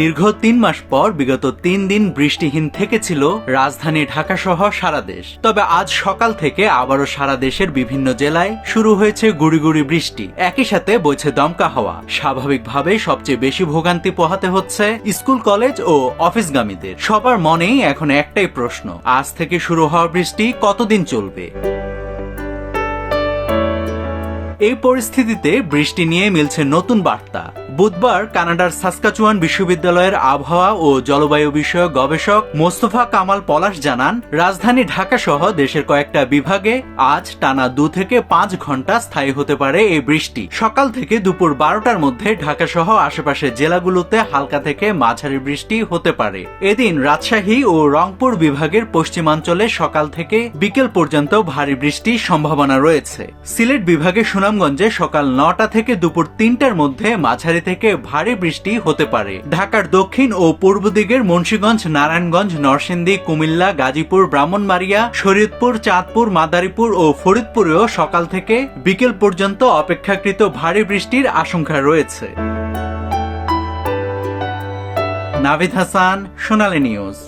দীর্ঘ তিন মাস পর বিগত তিন দিন বৃষ্টিহীন থেকেছিল রাজধানী ঢাকা সহ সারা দেশ। তবে আজ সকাল থেকে আবারও সারা দেশের বিভিন্ন জেলায় শুরু হয়েছে গুড়ি গুড়ি বৃষ্টি। একই সাথে বইছে দমকা হওয়া। স্বাভাবিকভাবে সবচেয়ে বেশি ভোগান্তি পোহাতে হচ্ছে স্কুল, কলেজ ও অফিসগামীদের। সবার মনেই এখন একটাই প্রশ্ন, আজ থেকে শুরু হওয়া বৃষ্টি কতদিন চলবে? এই পরিস্থিতিতে বৃষ্টি নিয়ে মিলছে নতুন বার্তা। বুধবার কানাডার সাসকাচুয়ান বিশ্ববিদ্যালয়ের আবহাওয়া ও জলবায়ু বিষয়ক গবেষক মোস্তফা কামাল পলাশ জানান, রাজধানী ঢাকা সহ দেশের কয়েকটা বিভাগে আজ টানা দু থেকে পাঁচ ঘণ্টা স্থায়ী হতে পারে এই বৃষ্টি। সকাল থেকে দুপুর বারোটার মধ্যে ঢাকা সহ আশেপাশের জেলাগুলোতে হালকা থেকে মাঝারি বৃষ্টি হতে পারে। এদিন রাজশাহী ও রংপুর বিভাগের পশ্চিমাঞ্চলে সকাল থেকে বিকেল পর্যন্ত ভারী বৃষ্টির সম্ভাবনা রয়েছে। সিলেট বিভাগে সুনামগঞ্জে সকাল নটা থেকে দুপুর তিনটার মধ্যে মাঝারি থেকে ভারী বৃষ্টি হতে পারে। ঢাকার দক্ষিণ ও পূর্ব দিকের মুন্সীগঞ্জ, নারায়ণগঞ্জ, নরসিংদী, কুমিল্লা, গাজীপুর, ব্রাহ্মণবাড়িয়া, শরীয়তপুর, চাঁদপুর, মাদারীপুর ও ফরিদপুরেও সকাল থেকে বিকেল পর্যন্ত অপেক্ষাকৃত ভারী বৃষ্টির আশঙ্কা রয়েছে। নাভিদ হাসান, সোনালী নিউজ।